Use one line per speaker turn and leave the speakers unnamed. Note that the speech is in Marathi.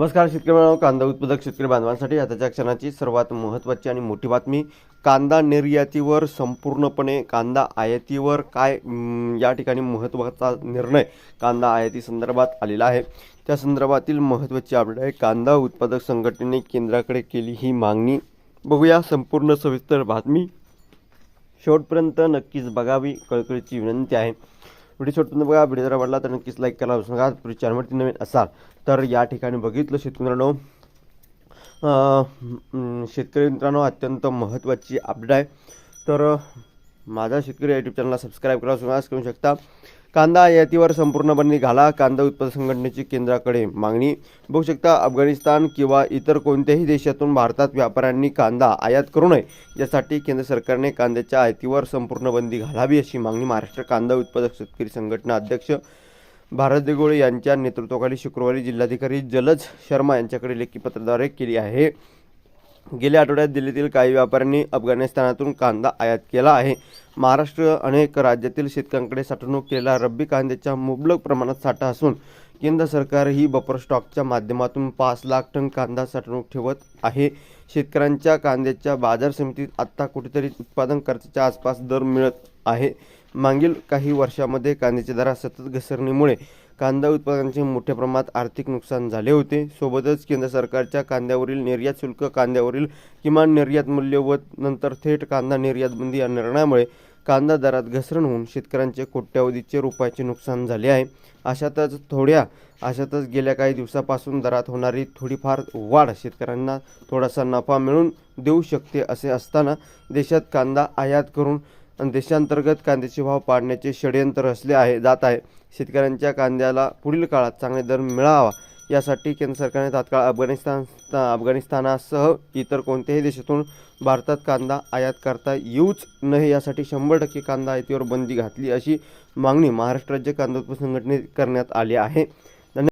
नमस्कार शेतकरी बांधव कांदा उत्पादक शेतकरी बांधवांसाठी आताच्या क्षणाची सर्वात महत्त्वाची आणि मोठी बातमी कांदा निर्यातीवर संपूर्णपणे कांदा आयातीवर काय या ठिकाणी महत्त्वाचा निर्णय कांदा आयाती संदर्भात आलेला आहे. त्या संदर्भातील महत्त्वाची अपडेट आहे. कांदा उत्पादक संघटनेने केंद्राकडे केली ही मागणी. बघूया संपूर्ण सविस्तर बातमी. शेवटपर्यंत नक्कीच बघावी कळकळीची विनंती आहे. व्हिडिओ शॉटपर्यंत बघा व्हिडिओ जर आवडला तर नक्कीच लाईक करा. विसरू नका तुम्ही चॅनलवरती नवीन असाल तर या ठिकाणी बघितलं शेतकरी मित्रांनो शेतकरी मित्रांनो अत्यंत महत्त्वाची अपडेट आहे. तर माझा शेतकरी यूट्यूब चॅनलला सबस्क्राईब करा सुरुवात करू शकता. कांदा आयातीवर संपूर्णपणे घाला. कांदा उत्पादक संघटनेची केंद्राकडे मागणी. बघू शकता अफगाणिस्तान किंवा इतर कोणत्याही देशातून भारतात व्यापाऱ्यांनी कांदा आयात करू नये. यासाठी केंद्र सरकारने कांद्याच्या आयातीवर संपूर्ण बंदी घालावी अशी मागणी महाराष्ट्र कांदा उत्पादक शेतकरी संघटना अध्यक्ष भारत देगोळे यांच्या नेतृत्वाखाली शुक्रवारी जिल्हाधिकारी जलज शर्मा यांच्याकडे लेखी पत्राद्वारे केली आहे. गेल्या आठवड्यात दिल्लीतील काही व्यापाऱ्यांनी अफगाणिस्तानातून कांदा आयात केला आहे. महाराष्ट्र अनेक राज्यातील शेतकऱ्यांकडे साठवणूक केलेला रब्बी कांद्याच्या मुबलक प्रमाणात साठा असून केंद्र सरकार ही बफर स्टॉकच्या माध्यमातून पाच लाख टन कांदा साठवणूक ठेवत आहे. शेतकऱ्यांच्या कांद्याच्या बाजार समितीत आत्ता कुठेतरी उत्पादन खर्चाच्या आसपास दर मिळत आहे. मागील काही वर्षामध्ये कांद्याच्या दरात सतत घसरणीमुळे कांदा उत्पादकांचे मोठ्या प्रमाणात आर्थिक नुकसान झाले होते. सोबतच केंद्र सरकारच्या कांद्यावरील निर्यात शुल्क कांद्यावरील किमान निर्यात मूल्य व नंतर थेट कांदा निर्यात बंदी या निर्णयामुळे कांदा दरात घसरण होऊन शेतकऱ्यांचे कोट्यावधीचे रुपयाचे नुकसान झाले आहे. अशातच थोड्या अशातच गेल्या काही दिवसापासून दरात होणारी थोडीफार वाढ शेतकऱ्यांना थोडासा नफा मिळून देऊ शकते असे असताना देशात कांदा आयात करून आणि देशांतर्गत कांद्याचे भाव पाडण्याचे षडयंत्र असले आहे जात आहे. शेतकऱ्यांच्या कांद्याला पुढील काळात चांगले दर मिळावा यासाठी केंद्र सरकारने तात्काळ अफगाणिस्तान अफगाणिस्तानासह इतर कोणत्याही देशातून भारतात कांदा आयात करता येऊच नये यासाठी शंभर टक्के कांदा आयातीवर बंदी घातली अशी मागणी महाराष्ट्र राज्य कांदा उत्पादक संघटनेत करण्यात आली आहे.